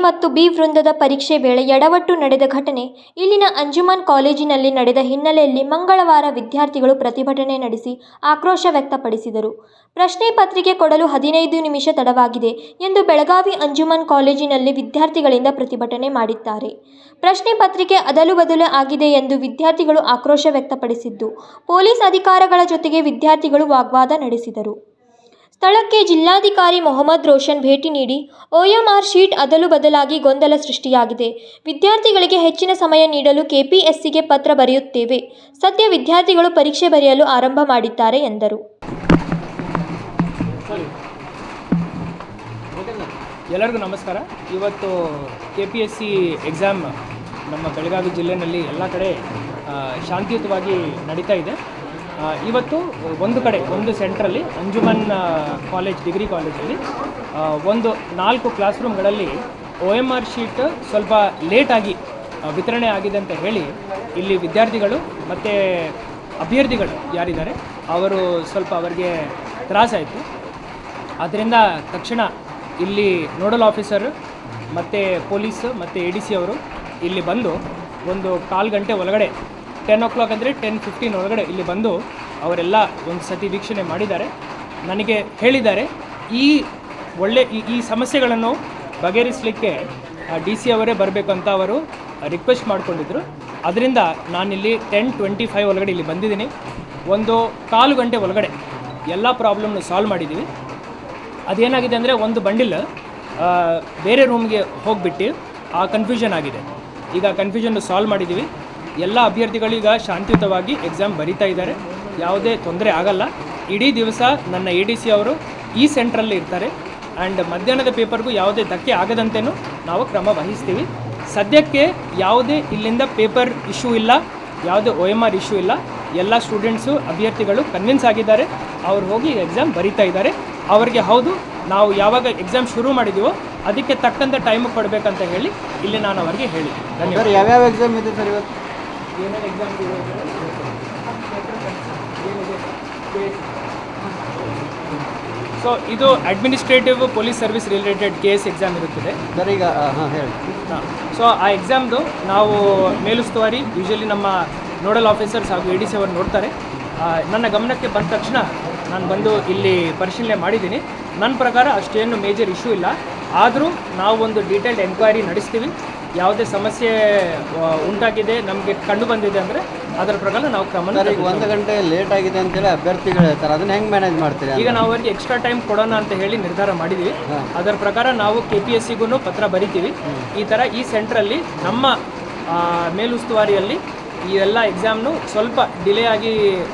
ಮತ್ತು ಬಿ ವೃಂದದ ಪರೀಕ್ಷೆ ವೇಳೆ ಎಡವಟ್ಟು ನಡೆದ ಘಟನೆ, ಇಲ್ಲಿನ ಅಂಜುಮನ್ ಕಾಲೇಜಿನಲ್ಲಿ ನಡೆದ ಹಿನ್ನೆಲೆಯಲ್ಲಿ ಮಂಗಳವಾರ ವಿದ್ಯಾರ್ಥಿಗಳು ಪ್ರತಿಭಟನೆ ನಡೆಸಿ ಆಕ್ರೋಶ ವ್ಯಕ್ತಪಡಿಸಿದರು. ಪ್ರಶ್ನೆ ಪತ್ರಿಕೆ ಕೊಡಲು ಹದಿನೈದು ನಿಮಿಷ ತಡವಾಗಿದೆ ಎಂದು ಬೆಳಗಾವಿ ಅಂಜುಮನ್ ಕಾಲೇಜಿನಲ್ಲಿ ವಿದ್ಯಾರ್ಥಿಗಳಿಂದ ಪ್ರತಿಭಟನೆ ಮಾಡಿದ್ದಾರೆ. ಪ್ರಶ್ನೆ ಪತ್ರಿಕೆ ಅದಲು ಬದಲು ಆಗಿದೆ ಎಂದು ವಿದ್ಯಾರ್ಥಿಗಳು ಆಕ್ರೋಶ ವ್ಯಕ್ತಪಡಿಸಿದ್ದು, ಪೊಲೀಸ್ ಅಧಿಕಾರಿಗಳ ಜೊತೆಗೆ ವಿದ್ಯಾರ್ಥಿಗಳು ವಾಗ್ವಾದ ನಡೆಸಿದರು. ಸ್ಥಳಕ್ಕೆ ಜಿಲ್ಲಾಧಿಕಾರಿ ಮೊಹಮ್ಮದ್ ರೋಷನ್ ಭೇಟಿ ನೀಡಿ ಒಎಂಆರ್ ಶೀಟ್ ಅದಲು ಬದಲಾಗಿ ಗೊಂದಲ ಸೃಷ್ಟಿಯಾಗಿದೆ. ವಿದ್ಯಾರ್ಥಿಗಳಿಗೆ ಹೆಚ್ಚಿನ ಸಮಯ ನೀಡಲು ಕೆಪಿಎಸ್ಸಿಗೆ ಪತ್ರ ಬರೆಯುತ್ತೇವೆ. ಸದ್ಯ ವಿದ್ಯಾರ್ಥಿಗಳು ಪರೀಕ್ಷೆ ಬರೆಯಲು ಆರಂಭ ಮಾಡಿದ್ದಾರೆ ಎಂದರು. ಎಲ್ಲರಿಗೂ ನಮಸ್ಕಾರ. ಇವತ್ತು K P S C exam ನಮ್ಮ ಬೆಳಗಾವಿ ಜಿಲ್ಲೆಯಲ್ಲಿ ಎಲ್ಲ ಕಡೆ ಶಾಂತಿಯುತವಾಗಿ ನಡೀತಾ ಇದೆ. ಇವತ್ತು ಒಂದು ಕಡೆ, ಒಂದು ಸೆಂಟ್ರಲ್ಲಿ ಅಂಜುಮನ್ ಕಾಲೇಜ್ ಡಿಗ್ರಿ ಕಾಲೇಜಲ್ಲಿ ಒಂದು ನಾಲ್ಕು ಕ್ಲಾಸ್ ರೂಮ್ಗಳಲ್ಲಿ ಒ ಎಂ ಆರ್ ಶೀಟ್ ಸ್ವಲ್ಪ ಲೇಟಾಗಿ ವಿತರಣೆ ಆಗಿದೆ ಅಂತ ಹೇಳಿ ಇಲ್ಲಿ ವಿದ್ಯಾರ್ಥಿಗಳು ಮತ್ತು ಅಭ್ಯರ್ಥಿಗಳು ಯಾರಿದ್ದಾರೆ, ಅವರು ಸ್ವಲ್ಪ ಅವರಿಗೆ ತ್ರಾಸಾಯಿತು ಆದ್ದರಿಂದ ತಕ್ಷಣ ಇಲ್ಲಿ ನೋಡಲ್ ಆಫೀಸರ್ ಮತ್ತು ಪೊಲೀಸ್ ಮತ್ತು ಎ ಡಿ ಸಿ ಅವರು ಇಲ್ಲಿ ಬಂದು ಒಂದು ಕಾಲು ಗಂಟೆ ಒಳಗಡೆ ಟೆನ್ ಓ ಕ್ಲಾಕ್ ಅಂದರೆ ಟೆನ್ ಫಿಫ್ಟೀನ್ ಒಳಗಡೆ ಇಲ್ಲಿ ಬಂದು ಅವರೆಲ್ಲ ಒಂದು ಸತಿ ವೀಕ್ಷಣೆ ಮಾಡಿದ್ದಾರೆ. ನನಗೆ ಹೇಳಿದ್ದಾರೆ, ಈ ಒಳ್ಳೆ, ಈ ಸಮಸ್ಯೆಗಳನ್ನು ಬಗೆಹರಿಸಲಿಕ್ಕೆ ಡಿ ಸಿ ಅವರೇ ಬರಬೇಕು ಅಂತ ಅವರು ರಿಕ್ವೆಸ್ಟ್ ಮಾಡಿಕೊಂಡಿದ್ದರು ಅದರಿಂದ ನಾನಿಲ್ಲಿ ಟೆನ್ ಟ್ವೆಂಟಿ ಫೈವ್ ಒಳಗಡೆ ಇಲ್ಲಿ ಬಂದಿದ್ದೀನಿ. ಒಂದು ಕಾಲು ಗಂಟೆ ಒಳಗಡೆ ಎಲ್ಲ ಪ್ರಾಬ್ಲಮ್ನು ಸಾಲ್ವ್ ಮಾಡಿದ್ದೀವಿ ಅದೇನಾಗಿದೆ ಅಂದರೆ ಒಂದು ಬಂಡಿಲ್ ಬೇರೆ ರೂಮ್ಗೆ ಹೋಗಿಬಿಟ್ಟು ಆ ಕನ್ಫ್ಯೂಷನ್ ಆಗಿದೆ. ಈಗ ಕನ್ಫ್ಯೂಷನ್ ಸಾಲ್ವ್ ಮಾಡಿದ್ದೀವಿ ಎಲ್ಲ ಅಭ್ಯರ್ಥಿಗಳು ಈಗ ಶಾಂತಿಯುತವಾಗಿ ಎಕ್ಸಾಮ್ ಬರೀತಾ ಇದ್ದಾರೆ. ಯಾವುದೇ ತೊಂದರೆ ಆಗಲ್ಲ. ಇಡೀ ದಿವಸ ನನ್ನ ಎ ಡಿ ಸಿ ಅವರು ಈ ಸೆಂಟ್ರಲ್ಲಿ ಇರ್ತಾರೆ. ಆ್ಯಂಡ್ ಮಧ್ಯಾಹ್ನದ ಪೇಪರ್ಗೂ ಯಾವುದೇ ಧಕ್ಕೆ ಆಗದಂತೆಯೂ ನಾವು ಕ್ರಮ ವಹಿಸ್ತೀವಿ. ಸದ್ಯಕ್ಕೆ ಯಾವುದೇ ಇಲ್ಲಿಂದ ಪೇಪರ್ ಇಶ್ಯೂ ಇಲ್ಲ, ಯಾವುದೇ ಒ ಎಂ ಆರ್ ಇಶ್ಯೂ ಇಲ್ಲ. ಎಲ್ಲ ಸ್ಟೂಡೆಂಟ್ಸು ಅಭ್ಯರ್ಥಿಗಳು ಕನ್ವಿನ್ಸ್ ಆಗಿದ್ದಾರೆ. ಅವ್ರು ಹೋಗಿ ಎಕ್ಸಾಮ್ ಬರೀತಾ ಇದ್ದಾರೆ. ಅವರಿಗೆ ಹೌದು, ನಾವು ಯಾವಾಗ ಎಕ್ಸಾಮ್ ಶುರು ಮಾಡಿದ್ದೀವೋ ಅದಕ್ಕೆ ತಕ್ಕಂಥ ಟೈಮ್ ಕೊಡಬೇಕಂತ ಹೇಳಿ ಇಲ್ಲಿ ನಾನು ಅವರಿಗೆ ಹೇಳಿ ಧನ್ಯವಾದ. ಯಾವ್ಯಾವ ಎಕ್ಸಾಮ್ ಇದೆ ಸರ್ ಇವತ್ತು? ಏನೇನು ಎಕ್ಸಾಮ್ ಸೊ ಇದು administrative police service related case exam ಇರುತ್ತದೆ. ಸರ್ ಈಗ ಹಾಂ ಹೇಳಿ. ಸೊ ಆ ಎಕ್ಸಾಮ್ದು ನಾವು ಮೇಲುಸ್ತುವಾರಿ ಯೂಶಲಿ ನಮ್ಮ ನೋಡಲ್ ಆಫೀಸರ್ಸ್ ಹಾಗೂ ಎ ಡಿ ಸಿ ಅವರು ನೋಡ್ತಾರೆ. ನನ್ನ ಗಮನಕ್ಕೆ ಬಂದ ತಕ್ಷಣ ನಾನು ಬಂದು ಇಲ್ಲಿ ಪರಿಶೀಲನೆ ಮಾಡಿದ್ದೀನಿ. ನನ್ನ ಪ್ರಕಾರ ಅಷ್ಟೇನು ಮೇಜರ್ ಇಶ್ಯೂ ಇಲ್ಲ. ಆದರೂ ನಾವು ಒಂದು ಡೀಟೇಲ್ಡ್ ಎನ್ಕ್ವೈರಿ ನಡೆಸ್ತೀವಿ. ಯಾವುದೇ ಸಮಸ್ಯೆ ಉಂಟಾಗಿದೆ ನಮಗೆ ಕಂಡು ಬಂದಿದೆ ಅಂದರೆ ಅದರ ಪ್ರಕಾರ ನಾವು ಕ್ರಮ ಒಂದು ಗಂಟೆ ಲೇಟ್ ಆಗಿದೆ ಅಂತೇಳಿ ಅಭ್ಯರ್ಥಿಗಳು ಹೇಳ್ತಾರೆ. ಅದನ್ನ ಹೆಂಗೆ ಮ್ಯಾನೇಜ್ ಮಾಡ್ತೀರಿ ಈಗ ನಾವು ಅವರಿಗೆ ಎಕ್ಸ್ಟ್ರಾ ಟೈಮ್ ಕೊಡೋಣ ಅಂತ ಹೇಳಿ ನಿರ್ಧಾರ ಮಾಡಿದ್ವಿ. ಅದರ ಪ್ರಕಾರ ನಾವು ಕೆ ಪಿ ಎಸ್ ಸಿಗೂ ಪತ್ರ ಬರಿತೀವಿ. ಈ ಥರ ಈ ಸೆಂಟ್ರಲ್ಲಿ ನಮ್ಮ ಮೇಲುಸ್ತುವಾರಿಯಲ್ಲಿ ಈ ಎಲ್ಲ ಎಕ್ಸಾಮ್ನು ಸ್ವಲ್ಪ ಡಿಲೇ ಆಗಿ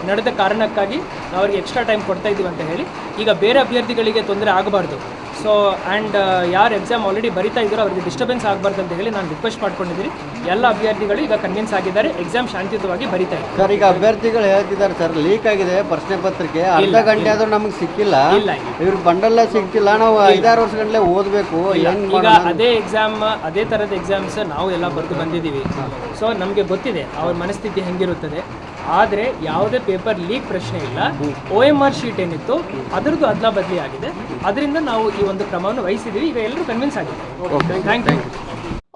ನಡೆದ ಕಾರಣಕ್ಕಾಗಿ ನಾವು ಅವ್ರಿಗೆ ಎಕ್ಸ್ಟ್ರಾ ಟೈಮ್ ಕೊಡ್ತಾ ಇದ್ದೀವಿ ಅಂತ ಹೇಳಿ. ಈಗ ಬೇರೆ ಅಭ್ಯರ್ಥಿಗಳಿಗೆ ತೊಂದರೆ ಆಗಬಾರ್ದು. ಸೊ ಆ್ಯಂಡ್ ಯಾರು ಎಕ್ಸಾಮ್ ಆಲ್ರೆಡಿ ಬರಿತಾ ಇದ್ದಾರೋ ಅವರಿಗೆ ಡಿಸ್ಟರ್ಬೆನ್ಸ್ ಆಗಬಾರ್ದು ಅಂತ ಹೇಳಿ ನಾನು ರಿಕ್ವೆಸ್ಟ್ ಮಾಡ್ಕೊಂಡಿದ್ದೀನಿ. ಎಲ್ಲ ಅಭ್ಯರ್ಥಿಗಳು ಈಗ ಕನ್ವಿನ್ಸ್ ಆಗಿದ್ದಾರೆ ಎಕ್ಸಾಮ್ ಶಾಂತಿಯುತವಾಗಿ ಬರಿತಾ ಇದೆ ಸರ್ ಈಗ ಅಭ್ಯರ್ಥಿಗಳು ಹೇಳ್ತಿದ್ದಾರೆ ಸರ್ ಲೀಕ್ ಆಗಿದೆ ಪ್ರಶ್ನೆ ಪತ್ರಿಕೆ. ಅರ್ಧ ಗಂಟೆ ಆದರೂ ನಮಗೆ ಸಿಕ್ಕಿಲ್ಲ. ಇಲ್ಲ ಇವ್ರಿಗೆ ಬಂಡಲ್ಲ ಸಿಕ್ಕಿಲ್ಲ ನಾವು ಐದಾರು ವರ್ಷಗಳಲ್ಲೇ ಗಂಟಲೆ ಓದಬೇಕು ಈಗ ಅದೇ ಎಕ್ಸಾಮ್ ಅದೇ ಥರದ ಎಕ್ಸಾಮ್ಸ್ ನಾವು ಎಲ್ಲ ಬರೆದು ಬಂದಿದ್ದೀವಿ. ಸೊ ನಮಗೆ ಗೊತ್ತಿದೆ ಅವ್ರ ಮನಸ್ಥಿತಿ ಹೆಂಗಿರುತ್ತದೆ. ಆದರೆ ಯಾವುದೇ ಪೇಪರ್ ಲೀಕ್ ಪ್ರಶ್ನೆ ಇಲ್ಲ. ಒ ಎಂ ಆರ್ ಶೀಟ್ ಏನಿತ್ತು ಅದರದ್ದು ಅದಲ ಬದಲಿ ಆಗಿದೆ. ಅದರಿಂದ ನಾವು ಈ ಒಂದು ಕ್ರಮವನ್ನು ವಹಿಸಿದ್ದೀವಿ ಈಗ ಎಲ್ಲರೂ ಕನ್ವಿನ್ಸ್ ಆಗಿದೆ ಥ್ಯಾಂಕ್ ಯು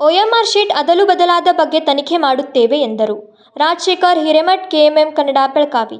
ಒಎಂಆರ್ ಶೀಟ್ ಅದಲು ಬದಲಾದ ಬಗ್ಗೆ ತನಿಖೆ ಮಾಡುತ್ತೇವೆ ಎಂದರು. ರಾಜಶೇಖರ್ ಹಿರೇಮಠ್ ಕೆಎಂಎಂ ಕನ್ನಡ ಬೆಳಗಾವಿ.